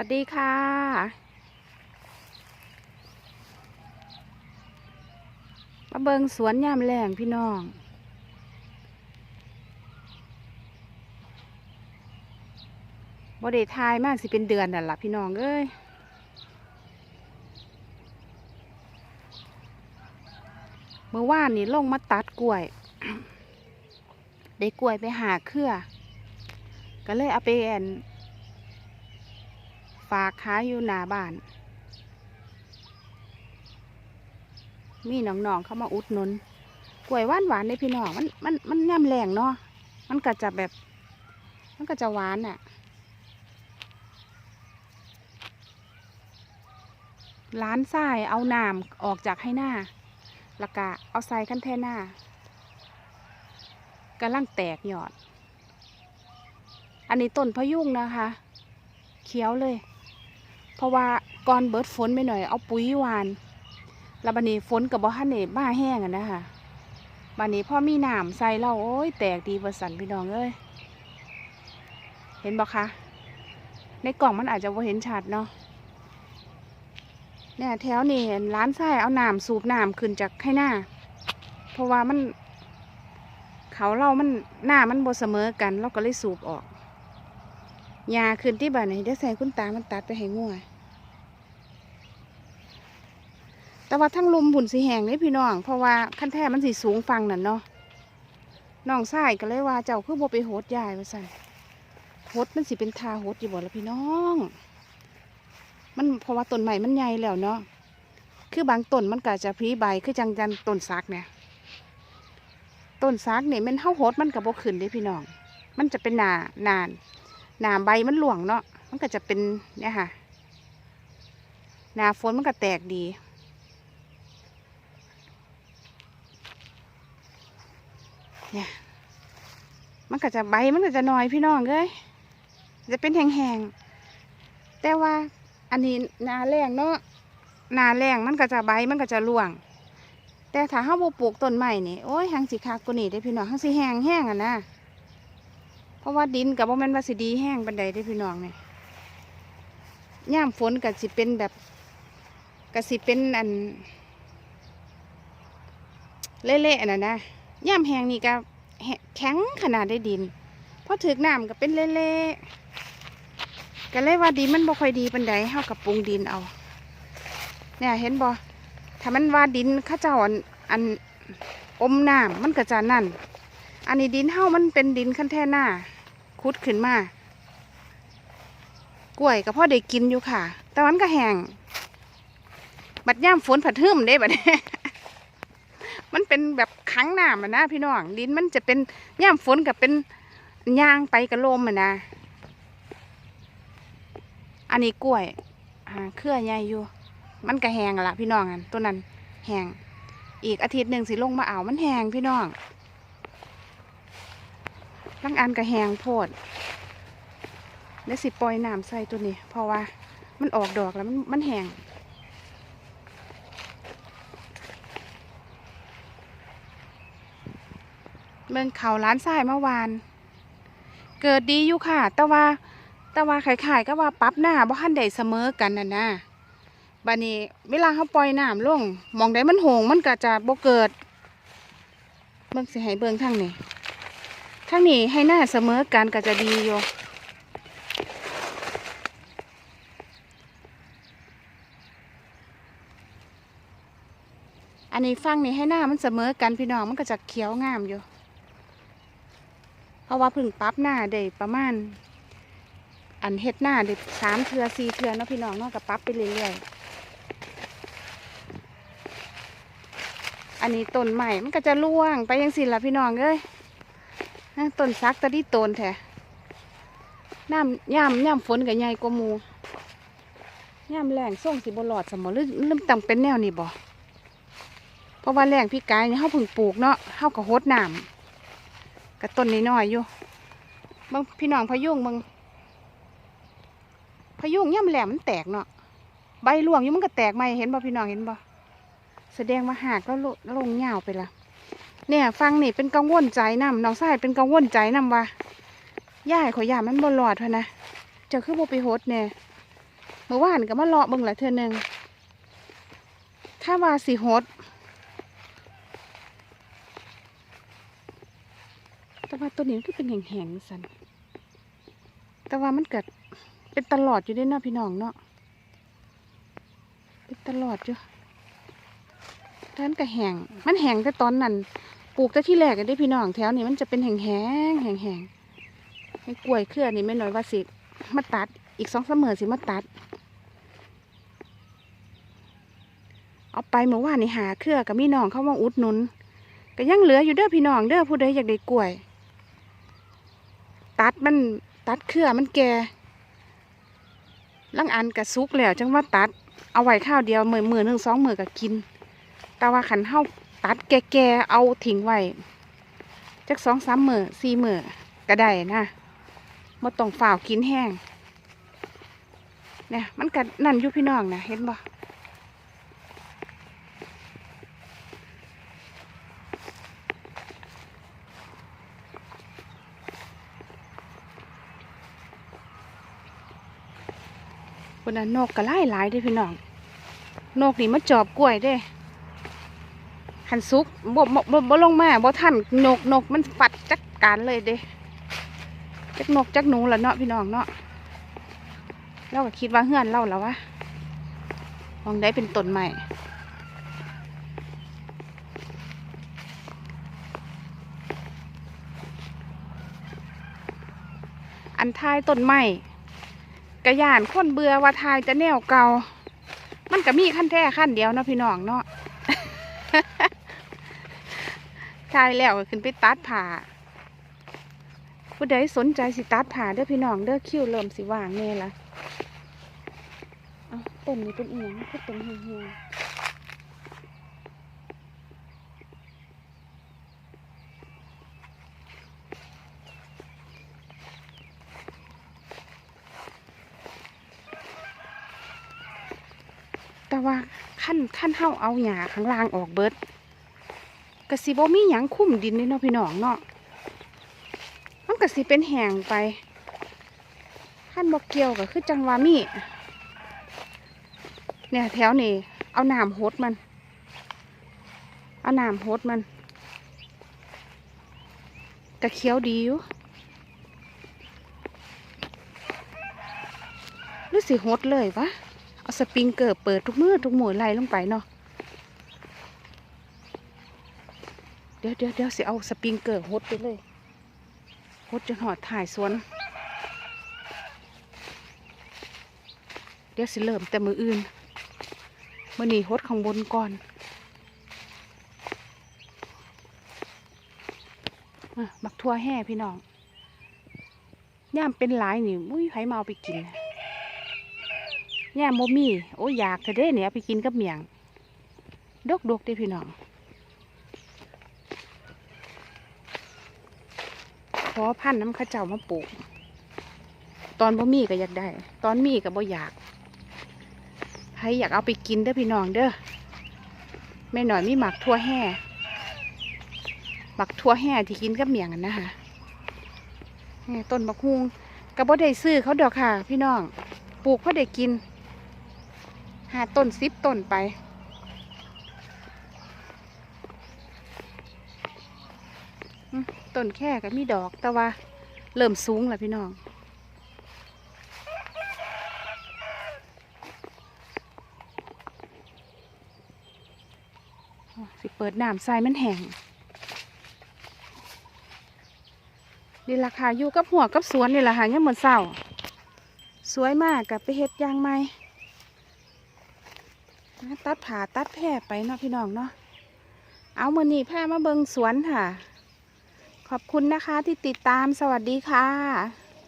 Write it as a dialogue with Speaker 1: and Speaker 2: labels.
Speaker 1: วัสดีค่ะ มาเบิงสวนยามแรงพี่น้องบ่ได้ทายมากสิเป็นเดือนนั่นล่ะพี่น้องเอ้ยเมื่อวานนี่ลงมาตัดกล้วย ได้กล้วยไปหาเครือ ก็เลยเอาไปแอน ฝากขายอยู่หน้าบ้าน มีน้องๆเข้ามาอุดหนุนกล้วยหวานหวานๆเลยพี่น้องมันมันมันย่ำแรงเนาะมันก็จะแบบ มันก็จะหวานอะ่ะร้านทรายเอาน้ำออกจากให้หน้าแล้วก็เอาใส่ขั้นแท่หน้ากำลังแตกหยอด อันนี้ต้นพะยุงนะคะ เขียวเลย เพราะว่าก่อนเบิดฝนไปหน่อยเอาปุ๋ยหวาน แล้วบันนี้ฝนกับบ่ฮันเนบ้าแห้งอะนะคะบันนี้พ่อมีน้ำใส่เราโอ้ยแตกดีประสันพี่น้องเอ้ยเห็นบ่คะในกล่องมันอาจจะบ่เห็นชัดเนาะเนี่ยแถวนี้ร้านทรายเอาน้ำสูบน้ำขึ้นจากให้หน้า เพราะว่ามัน เขาเรามันหน้ามันบ่เสมอกันเราก็เลยสูบออก ยาขึ้นที่บ้านไหนเดี๋ยวใส่คุณตามันตัดไปให้งัวแต่ว่าทั้งลุมผุ่นสีแหงนี่พี่น้อง เพราะว่าขั้นแท้มันสีสูงฟังนั่นเนาะน้องชายก็เลยว่าเจ้าคือโบไปโหดยายว่าสั่นโหดมันสิเป็นทาโหดอยู่บ่ละพี่น้อง มันเพราะว่าต้นใหม่มันใหญ่แล้วเนาะคือบางต้นมันก็จะพรีใบคือจังจันต้นซักเนี่ยต้นซักเนี่ยมันเท่าโหดมันกับโบขึ้นเด้พี่น้อง มันจะเป็นหนานาน หนาใบมันหลวงเนาะมันก็จะเป็นเนี่ยค่ะ หนาฝนมันก็แตกดี เนี่ยมันก็จะใบมันก็จะน้อยพี่น้องเลยจะเป็นแห้งๆแต่ว่าอันนี้หนาแรงเนาะหนาแรงมันก็จะใบมันก็จะร่วง แต่ถ้าเฮาบ่ปลูกต้นใหม่นี่โอ้ยหังสิคักกว่านี้ได้พี่น้องหังสิแห้งแห้งอะนะ ราะว่าดินกับว่ามันว่าสิดีแห้งบันไดได้พี่น้องเนี่ยย่ามฝนกับสิเป็นแบบกับสิเป็นอันเละๆน่ะนะย่ามแห้งนี่ก็แหแข็งขนาดได้ดินพอถึกน้ำก็เป็นเละๆก็เลยว่าดินมันบ่ค่อยดีปันไดเฮากับปรุงดินเอา เนี่ยเห็นบ่ถ้ามันว่าดินข้าเจ้าอันอันอมน้ำมันก็จะนั่น อันนี้ดินเฮามันเป็นดินขั้นแท่หน้า คุดขึ้นมากล้วยก็พ่อได้กินอยู่ค่ะ แต่มันก็แห้งบัดย่ามฝนผัดหึมได้บัดนี้มันเป็นแบบขังน้ำอะนะพี่น้องดินมันจะเป็นย่ามฝนกับเป็นยางไปกระลมอะนะอันนี้กล้วยเครือใหญ่อยู่ มันก็แห้งละพี่น้องอันตัวนั้นแห้งอีกอาทิตย์หนึ่งสิลงมาเอามันแห้งพี่น้อง ทั้งอันก็แหงโพดเดี๋ยวสิปล่อยน้ำใส่ตัวนี้เพราะว่ามันออกดอกแล้วมันมันแหงเบิ่งเขาร้านทรายเมื่อวาน เกิดดีอยู่ค่ะ แต่ว่าแต่ว่าขายๆก็ว่าปั๊บหน้าบ่ทันได้เสมอกันน่ะนะบัดนี้เวลาเขาปล่อยน้ำลงมองใดมันโหงมันก็จะบ่เกิด เบิ่งสิให้เบิ่งทางนี้ ทั้งนี้ให้หน้าเสมอกันก็จะดีอยู่อันนี้ฟังนี่ให้หน้ามันเสมอกันพี่น้องมันก็จะเขียวงามอยู่ เพราะว่าพึ่งปั๊บหน้าได้ประมาณ อันเฮ็ดหน้าได้สามเทือสี่เทือเนาะพี่น้องเนาะกับปั๊บไปเรื่อยๆอันนี้ต้นใหม่มันก็จะร่วงไปยังสิละพี่น้องเอ้ย ต้นซักตะดีโตนแท้น้ำย่ำย่ำฝนกับใหญ่กว่ามูย่ำแรงส่งสิบหลอดสมอหรือเริ่มต้งเป็นแนวนี้บ่เพราะว่าแรงพี่กายเนี่ยเขาเพิ่งปลูกเนาะเขาก็โหดน้ำกับต้นน้อยๆอยู่บางพี่น้องพยุงบางพยุงย่ำแหลมมันแตกเนาะใบร่วงอยู่มันก็แตกไหมเห็นบ่พี่น้องเห็นบ่แสดงว่าหากแล้วลลงยาไปละ เนี่ยฟังนี่เป็นกังวลใจนำน้องชายเป็นกังวลใจนำว่าย่ายขอยยามันบ่หลอดพะนะเจ้าคือบ่ไปโหดแน่เมื่อวานก็มาเลาะเบิ่งละเทื่อหนึงถ้าว่าสิหดแต่ว่าตัวนี้ก็เป็นแห้งๆสันแต่ว่ามันเกิดเป็นตลอดอยู่ด้วยเนาะพี่น้องเนาะเป็นตลอดอยู่ท่านก็แหงมันแหงแต่ตอนนั้น ปลูกแต่ที่แรกกันได้พี่น้องแถวนี้มันจะเป็นแห้งแห้งๆแห้งแห้งๆไอ้กล้วยเครือนี่ไม่น้อยว่าสิมาตัดอีกสองเสมอสิมาตัด เอาไปเมื่อวานนี่หาเครือกับมี่น้องเข้ามาอุดหนุนก็ยังเหลืออยู่เด้อพี่น้องเด้อผู้ใดอยากได้กล้วย ตัดมันตัดเครือมันแก่ลังอันกระซุกแล้วจังว่าตัด เอาไว้ข้าวเดียวมือมือหนึ่งสองมือก็กิน แต่ว่าขันเฮา ตัดแก่ๆเอาทิ้งไว้จักสองสามมือสี่มือก็ได้นะมาต้องฝ่าวกินแห้งเนี่ยมันก็นั่นอยู่พี่น้องนะเห็นบ่คนนั้นนกก็ไล่หลายๆเด้พี่น้อง นกนี่มาจอบกล้วยเด้ หันซุกบ่บ่บ่บ่ลงมาบ่ทันนกนกมันฟัดจัดการเลยเด้จักนกจักหนูละเนาะพี่น้องเนาะเราก็คิดว่าเฮือนเราแล้ววะมองได้เป็นต้นใหม่อันทายต้นไม้กระยานคนเบือว่าทายจะแนวเก่า มันก็มีขั้นแท้ขั้นเดียวเนาะพี่น้องเนาะ ทายแล้วขึ้นไปตัดผ่าผู้ใดสนใจสิตัดผ่าเด้อพี่น้องเด้อคิวเริ่มสิว่างแน่ละเอาต้นนี้เป็นเอียงคือเป็นเหี่ยวๆแต่ว่าขั้นขั้นเฮาเอาหญ้าข้างล่างออกเบิด กระสิบ่มีหยังคุ้มดินเลยเนาะพี่น้องเนาะมันก็สิเป็นแห้งไปขั้นบอกเกี่ยวก็คือจังหวามีเนี่ยแถวนี้เอาหน้ำหดมัน เอาหน้ำหดมันกระเคี้ยวดีอยู่หรือสิหดเลยวะเอาสปริงเกอร์เปิดทุกมือทุกหมวยไล่ลงไปเนาะ ดี๋ยวเดี๋ยวเดี๋ยวสิเอาสปริงเกอร์หดไปเลยพดจนหอดถ่ายสวน เดี๋ยวสิเริ่มแต่มืออื่นมื่อนี้ฮดข้างบนก่อนบักทั่วแห่พี่น้องย่ามเป็นหลายนี่มุ้ยไผมาเอาไปกินย่ามโมมี่โอ้ยอยากแต่เด้เนี่ยไปกินกับเมียงดกดกๆเด้พี่น้อง อพันน้ำข้าเจ้ามาปลูก ตอนบ่มีก็อยากได้ ตอนมีก็บ่อยากให้อยากเอาไปกินเด้อพี่น้องเด้อแม่หน่อยมีหมักทั่วแห่หมักทั่วแห่ที่กินกับเมียงกันนะคะต้นบักฮุงก็บ่ได้ซื้อเขาดอกค่ะ พี่น้อง ปลูกเพราะได้กินหาต้นซิบต้นไป ต้นแค่ก็มีดอกแต่ว่าเริ่มสูงแล้วพี่น้องสิเปิดน้ำใส่มันแห้งนี่ราคาอยู่กับหัวกับสวนนี่แหละค่ะยังเหมือนเศร้า สวยมากกับไปเฮ็ดยางไม้ตัดผ่าตัดแพร่ไปเนาะพี่น้องเนาะเอามือนี่แพ่มาเบิงสวนค่ะ ขอบคุณนะคะที่ติดตามสวัสดีค่ะ